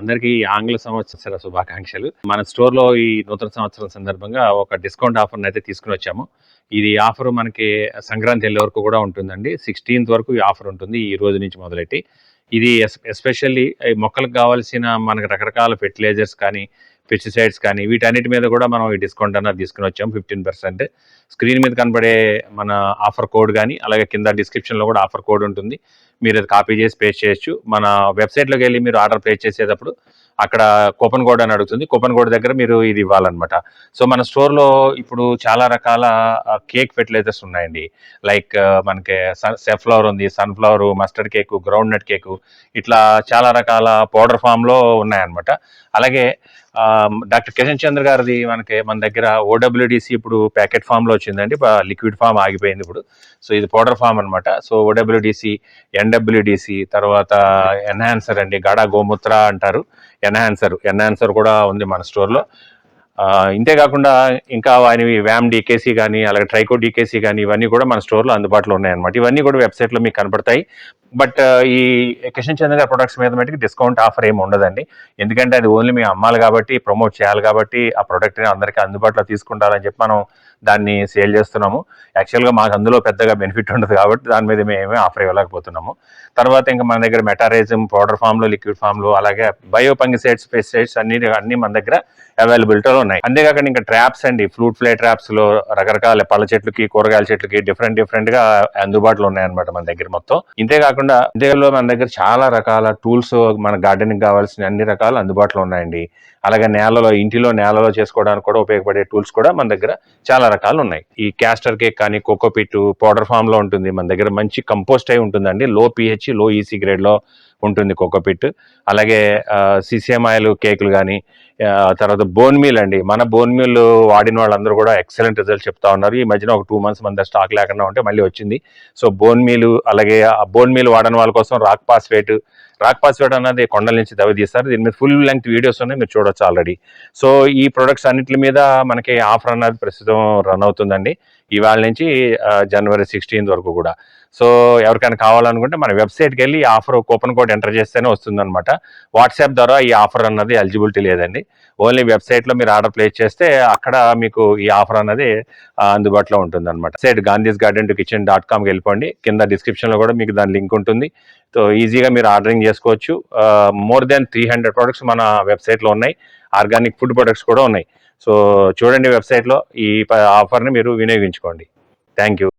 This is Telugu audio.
అందరికీ ఆంగ్ల సంవత్సర శుభాకాంక్షలు. మన స్టోర్లో ఈ నూతన సంవత్సరం సందర్భంగా ఒక డిస్కౌంట్ ఆఫర్ అయితే తీసుకుని వచ్చాము. ఇది ఆఫర్ మనకి సంక్రాంతి వెళ్ళే వరకు కూడా ఉంటుందండి. సిక్స్టీన్త్ వరకు ఈ ఆఫర్ ఉంటుంది ఈ రోజు నుంచి మొదలెట్టి. ఇది ఎస్పెషల్లీ మొక్కలకు కావాల్సిన మనకి రకరకాల ఫెర్టిలైజర్స్ కానీ పెస్టిసైడ్స్ కానీ వీటన్నిటి మీద కూడా మనం ఈ డిస్కౌంట్ అన్నది తీసుకుని వచ్చాము ఫిఫ్టీన్ పర్సెంట్. స్క్రీన్ మీద కనబడే మన ఆఫర్ కోడ్ కానీ అలాగే కింద డిస్క్రిప్షన్లో కూడా ఆఫర్ కోడ్ ఉంటుంది. మీరు అది కాపీ చేసి పేస్ట్ చేయొచ్చు. మన వెబ్సైట్లోకి వెళ్ళి మీరు ఆర్డర్ ప్లేస్ చేసేటప్పుడు అక్కడ కూపన్ కోడ్ అని అడుగుతుంది. కూపన్ కోడ్ దగ్గర మీరు ఇది ఇవ్వాలన్నమాట. సో మన స్టోర్లో ఇప్పుడు చాలా రకాల కేక్ ఫెర్టిలైజర్స్ ఉన్నాయండి. లైక్ మనకి సెఫ్లవర్ ఉంది sunflower mustard cake ground nut cake ఇట్లా చాలా రకాల పౌడర్ ఫామ్లో ఉన్నాయన్నమాట. అలాగే డాక్టర్ కిషన్ చంద్ర గారిది మనకి మన దగ్గర ఓడబ్ల్యూడిసి ఇప్పుడు ప్యాకెట్ ఫామ్లో వచ్చిందండి. లిక్విడ్ ఫామ్ ఆగిపోయింది ఇప్పుడు. సో ఇది పౌడర్ ఫామ్ అనమాట సో ఓడబ్ల్యూడిసి ఎన్డబ్ల్యూడిసి తర్వాత ఎన్హాన్సర్ అండి గడా గోమూత్ర అంటారు. ఎన్హాన్సర్ ఎన్హాన్సర్ కూడా ఉంది మన స్టోర్లో ఇంతే కాకుండా ఇంకా ఆయనవి వ్యామ్ డీకేసీ కానీ అలాగే ట్రైకో డీకేసీ కానీ ఇవన్నీ కూడా మన స్టోర్లో అందుబాటులో ఉన్నాయన్నమాట. ఇవన్నీ కూడా వెబ్సైట్లో మీకు కనపడతాయి. బట్ ఈ కిషన్ చంద్ర గారి ప్రొడక్ట్స్ మీద మటుకు డిస్కౌంట్ ఆఫర్ ఏమి ఉండదండి. ఎందుకంటే అది ఓన్లీ మేము అమ్మాలి కాబట్టి ప్రమోట్ చేయాలి కాబట్టి ఆ ప్రొడక్ట్ని అందరికీ అందుబాటులో తీసుకుంటారని చెప్పి మనం దాన్ని సేల్ చేస్తున్నాము. యాక్చువల్గా మాకు అందులో పెద్దగా బెనిఫిట్ ఉండదు కాబట్టి దాని మీద మేము ఆఫర్ ఇవ్వలేకపోతున్నాము. తర్వాత ఇంకా మన దగ్గర మెటారైజం పౌడర్ ఫామ్లో లిక్విడ్ ఫామ్లో అలాగే బయో పంగిసైడ్స్ పెస్టిసైడ్స్ అన్ని అన్ని మన దగ్గర అవైలబిలిటీలో ఉన్నాయి. అంతేకాకుండా ఇంకా ట్రాప్స్ అండి. ఫ్రూట్ ఫ్లై ట్రాప్స్లో రకరకాల పళ్ళ చెట్లకి కూరగాయల చెట్లకి డిఫరెంట్ డిఫరెంట్గా అందుబాటులో ఉన్నాయన్నమాట మన దగ్గర మొత్తం. ఇంతే కాకుండా ఇండియాలో మన దగ్గర చాలా రకాల టూల్స్ మన గార్డెనింగ్ కావాల్సిన అన్ని రకాలు అందుబాటులో ఉన్నాయండి. అలాగే నేలలో ఇంటిలో నేలలో చేసుకోవడానికి కూడా ఉపయోగపడే టూల్స్ కూడా మన దగ్గర చాలా రకాలు ఉన్నాయి. ఈ క్యాస్టర్ కేక్ కానీ కోకోపిట్ పౌడర్ ఫామ్లో ఉంటుంది. మన దగ్గర మంచి కంపోస్ట్ అయి ఉంటుందండి. లో పిహెచ్లో ఈసీ గ్రేడ్లో ఉంటుంది కోకోపిట్. అలాగే సీసీఎంఐలు ఆయిల్ కేకులు కానీ తర్వాత బోన్ మీల్ అండి. మన బోన్ మీల్ వాడిన వాళ్ళందరూ కూడా ఎక్సలెంట్ రిజల్ట్ చెప్తా ఉన్నారు. ఈ మధ్యన ఒక టూ మంత్స్ మన స్టాక్ లేకుండా ఉంటే మళ్ళీ వచ్చింది. సో బోన్ మీల్ అలాగే ఆ బోన్ మీల్ వాడని వాళ్ళ కోసం రాక్ పాస్ఫేట్ రాక్ పాస్వేట్ అన్నది కొండల నుంచి దవి తీస్తారు దీని మీద ఫుల్ లెంగ్త్ వీడియోస్ ఉన్నాయి మీరు చూడొచ్చు ఆల్రెడీ. సో ఈ ప్రొడక్ట్స్ అన్నిటి మీద మనకి ఆఫర్ అన్నది ప్రస్తుతం రన్ అవుతుందండి. ఇవాళ నుంచి జనవరి సిక్స్టీన్త్ వరకు కూడా. సో ఎవరికైనా కావాలనుకుంటే మన వెబ్సైట్కి వెళ్ళి ఆఫర్ కూపన్ కోడ్ ఎంటర్ చేస్తేనే వస్తుందన్నమాట. వాట్సాప్ ద్వారా ఈ ఆఫర్ అన్నది ఎలిజిబిలిటీ లేదండి. ఓన్లీ వెబ్సైట్లో మీరు ఆర్డర్ ప్లేస్ చేస్తే అక్కడ మీకు ఈ ఆఫర్ అన్నది అందుబాటులో ఉంటుంది అనమాట site Gandhi's garden to kitchen dot కామ్కి వెళ్ళిపోండి. కింద డిస్క్రిప్షన్లో కూడా మీకు దాని లింక్ ఉంటుంది. సో ఈజీగా మీరు ఆర్డరింగ్ చేసుకోవచ్చు. More than three hundred products మన వెబ్సైట్లో ఉన్నాయి. ఆర్గానిక్ ఫుడ్ ప్రొడక్ట్స్ కూడా ఉన్నాయి. సో చూడండి వెబ్సైట్లో ఈ ఆఫర్ని మీరు వినియోగించుకోండి. Thank you